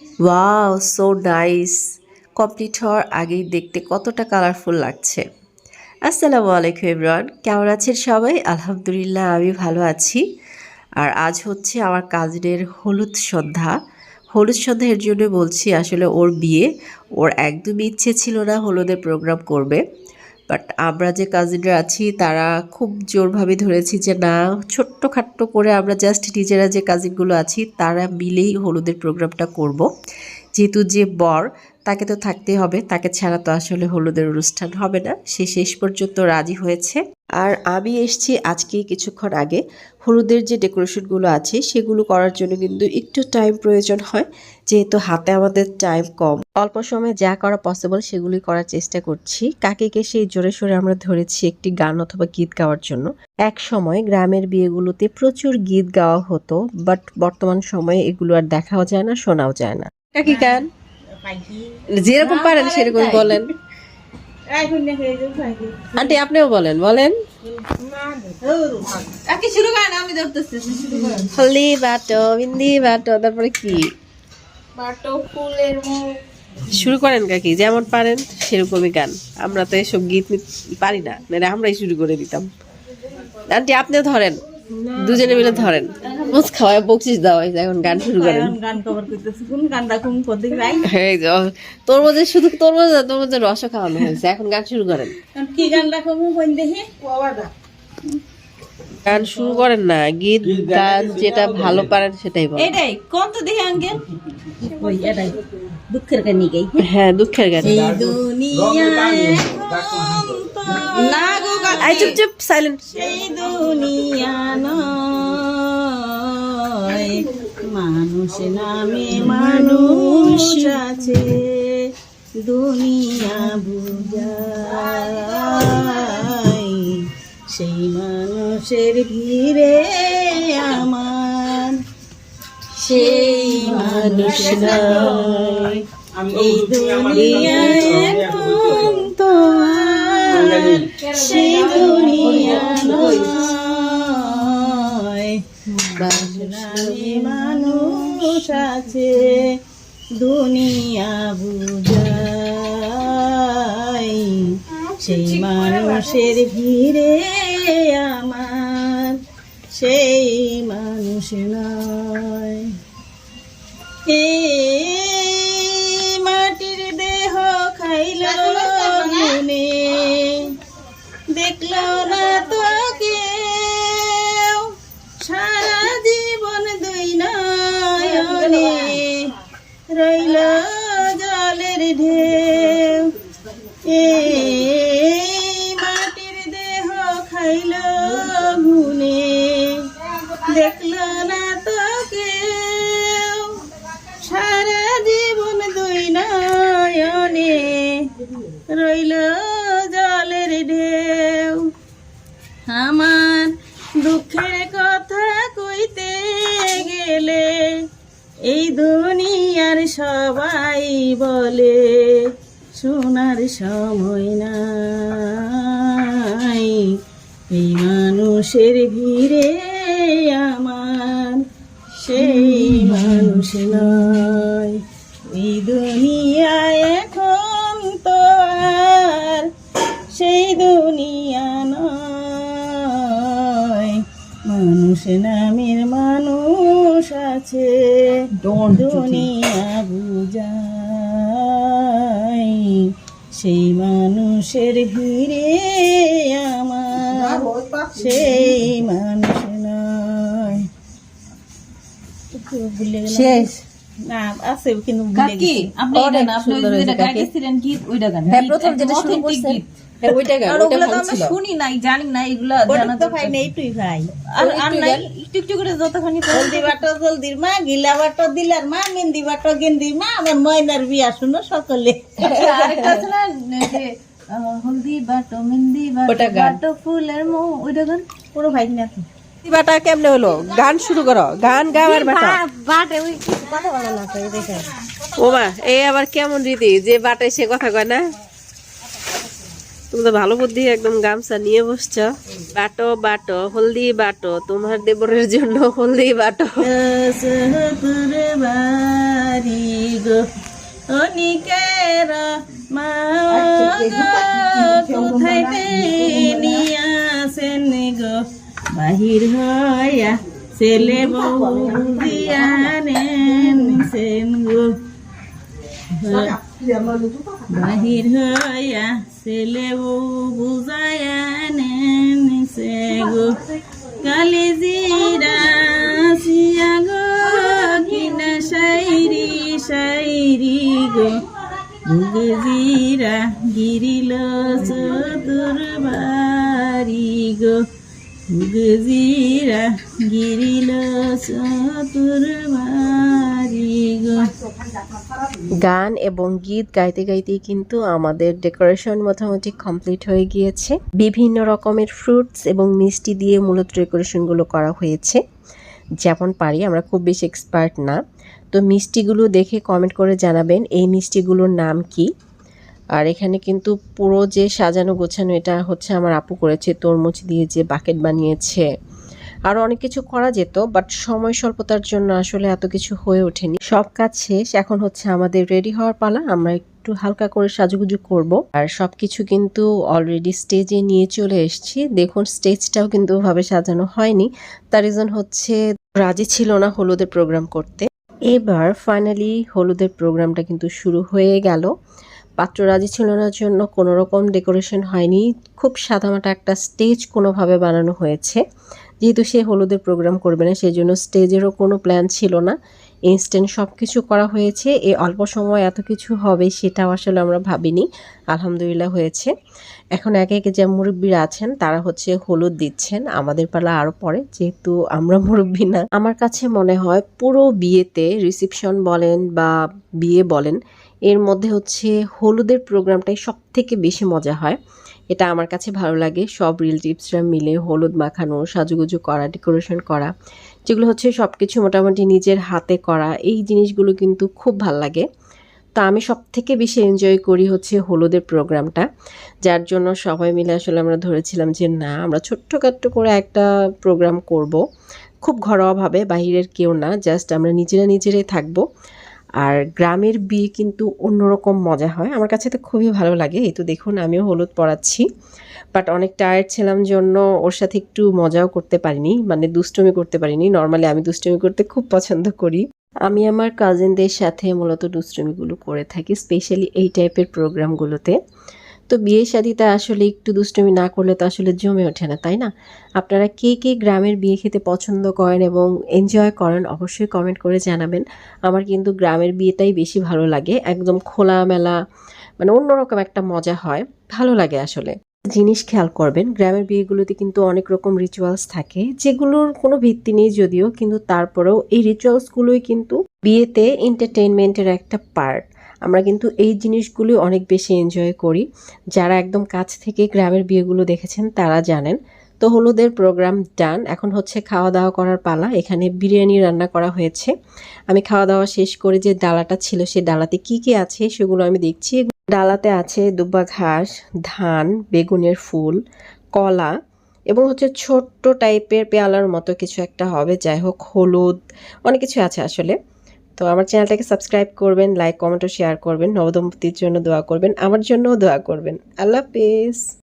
Wow, so nice. Complete হওয়ার আগেই দেখতে কতটা কালারফুল লাগছে। আসসালামু আলাইকুম ইমরান কেমন আছেন সবাই? আলহামদুলিল্লাহ, আমি ভালো আছি। আর আজ হচ্ছে আমার কাজিনের হলুদ সন্ধ্যা। হলুদ সন্ধ্যা এর জন্য বলছি, আসলে ওর বিয়ে। ওর একদমই ইচ্ছে ছিল না হলুদের প্রোগ্রাম করবে। বাট আমরা যে কাজিনরা আছি, তারা খুব জোরভাবে ধরেছি যে না ছোট্ট খাট্ট করে আমরা জাস্ট নিজেরা যে কাজিনগুলো আছি, তারা মিলেই হলুদের প্রোগ্রামটা করব। যেহেতু যে বর তাকে তো থাকতেই হবে। তাকে ছাড়া তো আসলে হলুদের অনুষ্ঠান হবে না। সে শেষ পর্যন্ত রাজি হয়েছে। আর আমি এসছি আজকে কিছুক্ষণ আগে। হলুদের যে ডেকোরেশনগুলো আছে, সেগুলো করার জন্য কিন্তু একটু টাইম প্রয়োজন হয়। যেহেতু হাতে আমাদের টাইম কম। অল্প সময়ে যা করা পসিবল সেগুলি করার চেষ্টা করছি। কাকিকে সেই জোরে সোরে আমরা ধরেছি একটি গান অথবা গীত গাওয়ার জন্য। এক সময় গ্রামের বিয়েগুলোতে প্রচুর গীত গাওয়া হতো বাট বর্তমান সময়ে এগুলো আর দেখাও যায় না, শোনাও যায় না। কাকি, গান? যেরকম পারেন সেরকম বলেন। আন্টি আপনিও বলেন বলেন। আমি ধরতেছি শুরু করেন। হলি বাটো বিন্দি বাটো তারপরে কি? বাটো ফুলের মুখ। শুরু করেন কাকি যেমন পারেন সেরকমই গান। আমরা তো এসব গীত পারি না নাহলে আমরাই শুরু করে দিতাম। আন্টি আপনিও ধরেন দুজনে মিলে ধরেন। মোজ খাওয়ায় বকশিস দেওয়া হয়েছে এখন গান শুরু করেন। গান কভার করতেছি কোন গানটা কোন পদে গাই এই যে, তরমুজের শুধু তরমুজ তরমুজের রস খাওয়ানো হয়েছে এখন গান শুরু করেন। কি গানটা কমু কোন দেখি? গান শুরু করেন না গীত গান যেটা ভালো পারেন সেটাই বলেন। এটাই কোন তো দেখি আঙ্কেল? ওই এটাই দুঃখের গাই। হ্যাঁ দুঃখের গান। না গো আই চুপ চুপ সাইলেন্ট সেই দুনিয়া মানুষ নামে মানুষ আছে দুনিয়া বুঝাই সেই মানুষের ভিড়ে আমার সেই মানুষ এই এখন তো সেই দুনিয়া নয়। বাসনামে মানুষ আছে দুনিয়া বুঝাই। সেই মানুষের ভিড়ে আমার সেই মানুষ নয়। মাটির দেহ খাইল দেখল না মাটির দেহ খাইল গুনে দেখল না তো কেউ? সারা জীবন দুই নয়নে রইল জলের ঢেউ। আমার দুঃখের কথা কইতে গেলে এই দুনিয়ার সবাই বলে শোনার সময় নাই। এই মানুষের ভিড়ে আমার সেই মানুষ নয়। এই দুনিয়ায় এখন তো আর সেই দুনিয়া নয়। মানুষ নামের মানুষ আছে। দুনিয়া বুঝাই সেই মানুষের ভিড়ে আমার সেই মানুষ নয়। ভুলে শেষ। না আছে কিন্তু। আপনি আপনি ওইটা গান। প্রথম যেটা শুরু করছেন। ওইটা আর ওগুলো তো আমরা শুনি নাই জানি না এগুলা জানা তো ভাই নেই তুই ভাই। আর আর নাই একটু একটু করে যতখানি হলদি বাটো জলদির মা গিলা বাটো দিলার মা মেহেন্দি বাটো গেন্দির মা আমার ময়নার বিয়া শুনো সকলে। আচ্ছা, আরেকটা আছে না হলদি বাটো মেহেন্দি বাটো বাটো ফুলের মো ওইটা গান? পুরো ভাই না বাটা কেমনে হলো? গান শুরু করো গান গাওয়ার বাটা। বাটে ওই কথা বলা না দেখে। ওমা এই আবার কেমন রীতি যে বাটে সে কথা কয় না? তুমি তো ভালো বুদ্ধি, একদম গামছা নিয়ে বসছ। বাটো বাটো, হলদি, বাটো। তোমার দেবরের জন্য হলদি, বাটো। বাহির হইয়া ছেলে বউ দিয়া নেন গো। বাহির হইয়া ছেলে বউ বুঝাইয়া নেছে গো কালি জিরা সিয়া গো কিনা সাইরি সাইরি গো জিরা গিরিল চতুর বাড়ি গো গান এবং গীত গাইতে গাইতেই কিন্তু আমাদের ডেকোরেশন মোটামুটি কমপ্লিট হয়ে গিয়েছে। বিভিন্ন রকমের ফ্রুটস এবং মিষ্টি দিয়ে মূলত ডেকোরেশনগুলো করা হয়েছে। যেমন পারি, আমরা খুব বেশি এক্সপার্ট না। তো মিষ্টিগুলো দেখে কমেন্ট করে জানাবেন, এই মিষ্টিগুলোর নাম কি? আর এখানে কিন্তু পুরো যে সাজানো গোছানো, এটা হচ্ছে আমার আপু করেছে, তরমুজ দিয়ে যে বাকেট বানিয়েছে। আরও অনেক কিছু করা যেত বাট সময় স্বল্পতার জন্য আসলে এত কিছু হয়ে ওঠেনি। সব কাজ শেষ, এখন হচ্ছে আমাদের রেডি হওয়ার পালা, আমরা একটু হালকা করে সাজুগুজু করব। আর সব কিছু কিন্তু অলরেডি স্টেজে নিয়ে চলে এসেছি। দেখুন স্টেজটাও কিন্তু ভাবে সাজানো হয়নি। তার রিজন হচ্ছে, রাজি ছিল না হলুদের প্রোগ্রাম করতে। এবার ফাইনালি হলুদের প্রোগ্রামটা কিন্তু শুরু হয়ে গেল। পাত্র রাজি ছিল না জন্য কোনো রকম ডেকোরেশন হয়নি। খুব সাদামাটা একটা স্টেজ কোনোভাবে বানানো হয়েছে। যেহেতু সে হলুদের প্রোগ্রাম করবে না সেই জন্য স্টেজেরও কোনো প্ল্যান ছিল না। ইনস্ট্যান্ট সব কিছু করা হয়েছে। এই অল্প সময় এত কিছু হবে সেটাও আসলে আমরা ভাবিনি। আলহামদুলিল্লাহ হয়েছে। এখন একে একে যে মুরব্বীরা আছেন, তারা হচ্ছে হলুদ দিচ্ছেন। আমাদের পালা আরও পরে, যেহেতু আমরা মুরব্বী না। আমার কাছে মনে হয় পুরো বিয়েতে রিসিপশন বলেন বা বিয়ে বলেন এর মধ্যে হচ্ছে হলুদের প্রোগ্রামটাই সব থেকে বেশি মজা হয়। এটা আমার কাছে ভালো লাগে। সব রিলেটিভসরা মিলে হলুদ মাখানো, সাজুগুজু করা ডেকোরেশন করা, যেগুলো হচ্ছে সব কিছু মোটামুটি নিজের হাতে করা, এই জিনিসগুলো কিন্তু খুব ভালো লাগে। তো আমি সব থেকে বেশি এনজয় করি হচ্ছে হলুদের প্রোগ্রামটা, যার জন্য সবাই মিলে আসলে আমরা ধরেছিলাম যে না, আমরা ছোট্টখাট্ট করে একটা প্রোগ্রাম করব। খুব ঘরোয়াভাবে, বাহিরের কেউ না জাস্ট আমরা নিজেরা নিজেরাই থাকব। আর গ্রামের বিয়ে কিন্তু অন্যরকম মজা হয়। আমার কাছে তো খুবই ভালো লাগে। এই তো দেখুন, আমিও হলুদ পরাচ্ছি। বাট অনেক টায়ার্ড ছিলাম জন্য ওর সাথে একটু মজাও করতে পারিনি। মানে দুষ্টমি করতে পারিনি। নর্মালি আমি দুষ্টমি করতে খুব পছন্দ করি। আমি আমার কাজিনদের সাথে মূলত দুষ্টমিগুলো করে থাকি স্পেশালি এই টাইপের প্রোগ্রামগুলোতে তো বিয়ে শাদিতে আসলে একটু দুষ্টুমি না করলে তো আসলে জমে ওঠে না, তাই না? আপনারা কে কে গ্রামের বিয়ে খেতে পছন্দ করেন এবং এনজয় করেন অবশ্যই কমেন্ট করে জানাবেন। আমার কিন্তু গ্রামের বিয়েটাই বেশি ভালো লাগে, একদম খোলামেলা মানে অন্যরকম একটা মজা হয়, ভালো লাগে আসলে। জিনিস খেয়াল করবেন, গ্রামের বিয়েগুলোতে কিন্তু অনেক রকম রিচুয়ালস থাকে, যেগুলোর কোনো ভিত্তি নেই যদিও, কিন্তু তারপরেও এই রিচুয়ালসগুলোই কিন্তু বিয়েতে এন্টারটেইনমেন্টের একটা পার্ট আমরা কিন্তু এই জিনিসগুলি অনেক বেশি এনজয় করি। যারা একদম কাছ থেকে গ্রামের বিয়েগুলো দেখেছেন, তারা জানেন। তো হলুদের প্রোগ্রাম ডান এখন হচ্ছে খাওয়া দাওয়া করার পালা। এখানে বিরিয়ানি রান্না করা হয়েছে। আমি খাওয়া দাওয়া শেষ করে যে ডালাটা ছিল সেই ডালাতে কি কি আছে সেগুলো আমি দেখছি। ডালাতে আছে দুব্বা ঘাস ধান, বেগুনের ফুল, কলা এবং হচ্ছে ছোট্ট টাইপের পেয়ালার মতো কিছু একটা হবে। যাই হোক, হলুদ, অনেক কিছু আছে আসলে। তো আমার চ্যানেলটাকে সাবস্ক্রাইব করবেন, লাইক, কমেন্ট ও শেয়ার করবেন। নবদম্পতির জন্য দোয়া করবেন, আমার জন্যও দোয়া করবেন। আল্লাহ হাফিজ।